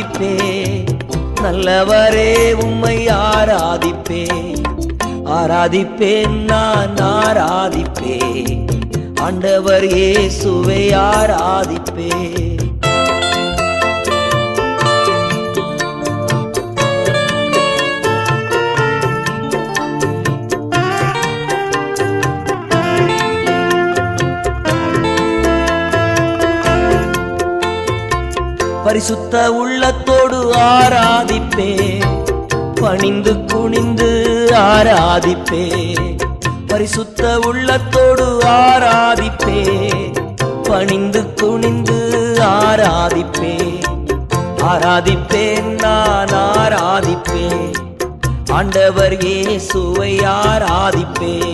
ஆராதிப்பே. நல்லவரே உம்மை ஆராதிப்பே. ஆராதிப்பேன் நான் ஆராதிப்பே. ஆண்டவர் இயேசுவை ஆராதிப்பே. பரிசுத்த உள்ளத்தோடு ஆராதிப்பே. பணிந்து குனிந்து ஆராதிப்பே. பரிசுத்த உள்ளத்தோடு ஆராதிப்பே. பணிந்து குனிந்து ஆராதிப்பே. ஆராதிப்பேன் நான் ஆராதிப்பே. ஆண்டவர் இயேசுவை ஆராதிப்பே.